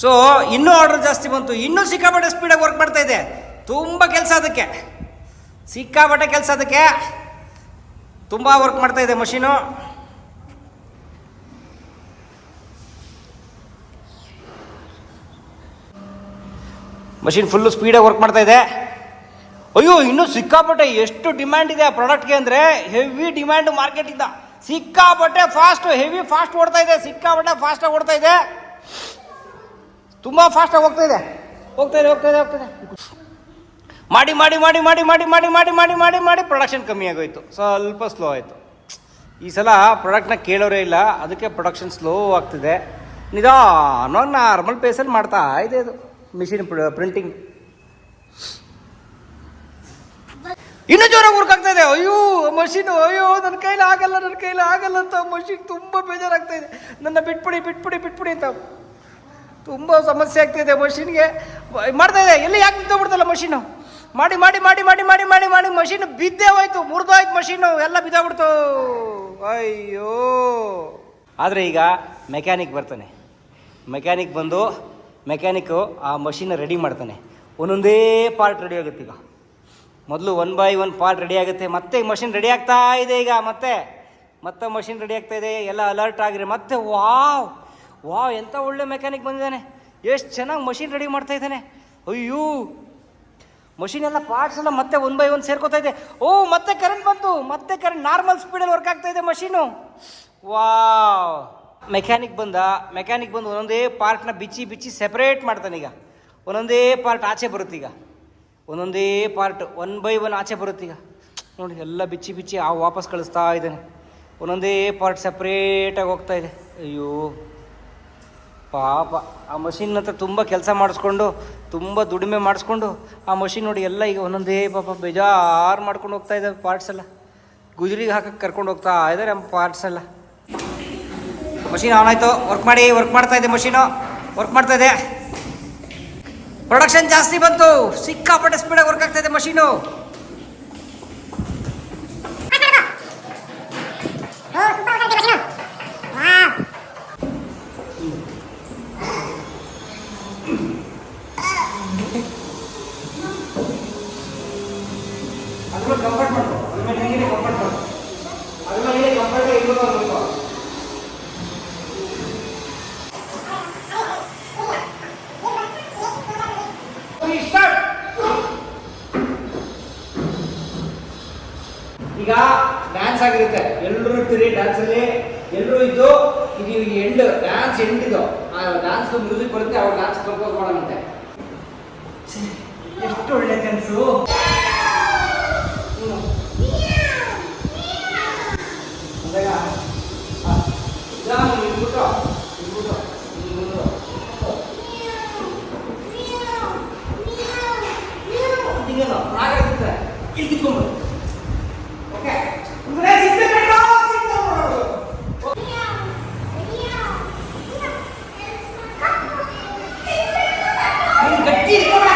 So ಇನ್ನೂ order ಜಾಸ್ತಿ ಬಂತು. ಇನ್ನೂ ಸಿಕ್ಕಾಪಟ್ಟೆ ಸ್ಪೀಡಾಗಿ ವರ್ಕ್ ಮಾಡ್ತಾ ಇದೆ. ತುಂಬ ಕೆಲಸ ಅದಕ್ಕೆ. ಸಿಕ್ಕಾಪಟ್ಟೆ ಕೆಲಸ ಅದಕ್ಕೆ. ತುಂಬ ವರ್ಕ್ ಮಾಡ್ತಾ ಇದೆ ಮಷೀನು ಮಷೀನ್ ಫುಲ್ಲು ಸ್ಪೀಡಾಗಿ ವರ್ಕ್ ಮಾಡ್ತಾ ಇದೆ. ಅಯ್ಯೋ, ಇನ್ನೂ ಸಿಕ್ಕಾಪಟ್ಟೆ ಎಷ್ಟು ಡಿಮ್ಯಾಂಡ್ ಇದೆ ಆ ಪ್ರಾಡಕ್ಟ್ಗೆ ಅಂದರೆ ಹೆವಿ ಡಿಮ್ಯಾಂಡ್ ಮಾರ್ಕೆಟಿಂದ ಸಿಕ್ಕಾಪಟ್ಟೆ ಫಾಸ್ಟು ಹೆವಿ ಫಾಸ್ಟ್ ಓಡ್ತಾ ಇದೆ. ಸಿಕ್ಕಾಪಟ್ಟೆ ಫಾಸ್ಟಾಗಿ ಓಡ್ತಾ ಇದೆ. ತುಂಬ ಫಾಸ್ಟಾಗಿ ಹೋಗ್ತಾ ಇದೆ. ಹೋಗ್ತಾ ಇದೆ ಹೋಗ್ತಾ ಇದೆ ಹೋಗ್ತಾ ಇದೆ. ಮಾಡಿ ಮಾಡಿ ಮಾಡಿ ಮಾಡಿ ಮಾಡಿ ಮಾಡಿ ಮಾಡಿ ಮಾಡಿ ಮಾಡಿ ಮಾಡಿ ಪ್ರೊಡಕ್ಷನ್ ಕಮ್ಮಿ ಆಗೋಯ್ತು. ಸ್ವಲ್ಪ ಸ್ಲೋ ಆಯಿತು. ಈ ಸಲ ಪ್ರಾಡಕ್ಟ್ನ ಕೇಳೋರೇ ಇಲ್ಲ. ಅದಕ್ಕೆ ಪ್ರೊಡಕ್ಷನ್ ಸ್ಲೋ ಆಗ್ತಿದೆ. ನಿಧಾನ ನಾರ್ಮಲ್ ಪೇಸಲ್ಲಿ ಮಾಡ್ತಾ ಇದೆ ಇದು ಮಿಷಿನ್ ಪ್ರಿಂಟಿಂಗ್ ಇನ್ನೂ ಜೋರಾಗಿ ವರ್ಕ್ ಇದೆ. ಅಯ್ಯೋ ಮಷೀನು ಅಯ್ಯೋ ನನ್ನ ಕೈಲಿ ಆಗಲ್ಲ ನನ್ನ ಕೈಲಿ ಆಗಲ್ಲ ಅಂತ ಮಷಿನ್ ತುಂಬ ಬೇಜಾರಾಗ್ತಾ ಇದೆ. ನನ್ನ ಬಿಟ್ಬಿಡಿ ಬಿಟ್ಬಿಡಿ ಬಿಟ್ಬಿಡಿ ಅಂತ. ತುಂಬ ಸಮಸ್ಯೆ ಆಗ್ತಿದೆ ಮಷಿನ್ಗೆ. ಮಾಡ್ತಾ ಇದೆ. ಎಲ್ಲಿ ಯಾಕೆ ನಿಂತೋಗ್ಬಿಡ್ತಲ್ಲ ಮಷೀನು? ಮಾಡಿ ಮಾಡಿ ಮಾಡಿ ಮಾಡಿ ಮಾಡಿ ಮಾಡಿ ಮಾಡಿ ಮಷೀನ್ ಬಿದ್ದೇ ಹೋಯ್ತು. ಮುರಿದೋಯ್ತು ಮಷೀನು. ಎಲ್ಲ ಬಿದ್ದೋಗ್ಬಿಡ್ತು. ಅಯ್ಯೋ. ಆದರೆ ಈಗ ಮೆಕ್ಯಾನಿಕ್ ಬರ್ತಾನೆ. ಮೆಕ್ಯಾನಿಕ್ ಬಂದು ಮೆಕ್ಯಾನಿಕ್ಕು ಆ ಮಷೀನ್ ರೆಡಿ ಮಾಡ್ತಾನೆ. ಒಂದೊಂದೇ ಪಾರ್ಟ್ ರೆಡಿ ಆಗುತ್ತೆ ಈಗ. ಮೊದಲು one by one part ready ಆಗುತ್ತೆ. ಮತ್ತೆ ಮಷಿನ್ ರೆಡಿ ಆಗ್ತಾ ಇದೆ ಈಗ. ಮತ್ತೆ ಮತ್ತೆ ಮಷಿನ್ ರೆಡಿ ಆಗ್ತಾ ಇದೆ. ಎಲ್ಲ ಅಲರ್ಟ್ ಆಗಿರಿ ಮತ್ತೆ ವಾವ್. ವಾವ್ ಎಂಥ ಒಳ್ಳೆ ಮೆಕ್ಯಾನಿಕ್ ಬಂದಿದ್ದಾನೆ. ಎಷ್ಟು ಚೆನ್ನಾಗಿ ಮಷಿನ್ ರೆಡಿ ಮಾಡ್ತಾ ಇದ್ದಾನೆ. ಅಯ್ಯೋ ಮಷಿನ್ ಎಲ್ಲ ಪಾರ್ಟ್ಸ್ ಎಲ್ಲ ಮತ್ತೆ ಒನ್ ಬೈ ಒನ್ ಸೇರ್ಕೋತಾ ಇದೆ. ಓ, ಮತ್ತೆ ಕರೆಂಟ್ ಬಂತು, ಮತ್ತೆ ಕರೆಂಟ್ ನಾರ್ಮಲ್ ಸ್ಪೀಡಲ್ಲಿ ವರ್ಕ್ ಆಗ್ತಾ ಇದೆ ಮಷೀನು ವಾವ್ ಮೆಕ್ಯಾನಿಕ್ ಬಂದ ಮೆಕ್ಯಾನಿಕ್ ಬಂದು ಒಂದೊಂದೇ ಪಾರ್ಟ್ನ ಬಿಚ್ಚಿ ಬಿಚ್ಚಿ ಸೆಪರೇಟ್ ಮಾಡ್ತಾನೆ ಈಗ. ಒಂದೊಂದೇ ಪಾರ್ಟ್ ಆಚೆ ಬರುತ್ತೆ ಈಗ. ಒಂದೊಂದೇ ಪಾರ್ಟ್ ಒನ್ ಬೈ ಒನ್ ಆಚೆ ಬರುತ್ತೆ ಈಗ. ನೋಡಿ, ಎಲ್ಲ ಬಿಚ್ಚಿ ಬಿಚ್ಚಿ ಆ ವಾಪಸ್ ಕಳಿಸ್ತಾ ಇದ್ದಾನೆ. ಒಂದೊಂದೇ ಪಾರ್ಟ್ ಸಪ್ರೇಟಾಗಿ ಹೋಗ್ತಾ ಇದೆ. ಅಯ್ಯೋ. ಪಾಪ. ಆ ಮಷಿನ್ ಹತ್ರ ತುಂಬ ಕೆಲಸ ಮಾಡಿಸ್ಕೊಂಡು, ತುಂಬ ದುಡಿಮೆ ಮಾಡಿಸ್ಕೊಂಡು, ಆ ಮಷಿನ್ ನೋಡಿ ಎಲ್ಲ ಈಗ ಒಂದೊಂದೇ ಪಾಪ ಬೇಜಾರು ಮಾಡ್ಕೊಂಡು ಹೋಗ್ತಾ ಇದ್ದಾವೆ ಪಾರ್ಟ್ಸ್ ಎಲ್ಲ. ಗುಜರಿಗೆ ಹಾಕಕ್ಕೆ ಕರ್ಕೊಂಡು ಹೋಗ್ತಾ ಇದ್ದಾರೆ ನಮ್ಮ ಪಾರ್ಟ್ಸ್ ಎಲ್ಲ. ಮಷಿನ್ ಆನ್ ಆಯಿತು. ವರ್ಕ್ ಮಾಡಿ ವರ್ಕ್ ಮಾಡ್ತಾ ಇದೆ ಮಷೀನು ವರ್ಕ್ ಮಾಡ್ತಾ ಇದೆ. ಪ್ರೊಡಕ್ಷನ್ ಜಾಸ್ತಿ ಬಂತು. ಸಿಕ್ಕಾಪಟ್ಟೆ ಸ್ಪೀಡಾಗಿ ವರ್ಕ್ ಆಗ್ತಾ ಇದೆ ಮಷೀನು ಕಂಫರ್ಟ್ ಮಾಡು. ಅದ್ರ ಮೇಲೆ ಕಂಫರ್ಟ್ ಮಾಡು? ಅದ್ರ ಮೇಲೆ ಕಂಫರ್ಟ್ ಇರ್ಬೇಕು ಈಗ ಡ್ಯಾನ್ಸ್ ಆಗಿರುತ್ತೆ. ಎಲ್ಲರೂ ಇರ್ತೀರಿ ಡ್ಯಾನ್ಸಲ್ಲಿ ಎಲ್ಲರೂ ಇದ್ದು, ಇದು ಎಂಡ್ ಡ್ಯಾನ್ಸ್ ಎಂಡ್ ಇದು. ಆ ಡ್ಯಾನ್ಸ್ ಮ್ಯೂಸಿಕ್ ಬರುತ್ತೆ, ಅವ್ರು ಡ್ಯಾನ್ಸ್ ಕಂಪೋಸ್ ಮಾಡೋಣಂತೆ ಎಷ್ಟು ಒಳ್ಳೆ ಕನಸು. ഇരിക്കുന്നത് ഓക്കെ. ഗട്ടി ഇരിക്കണം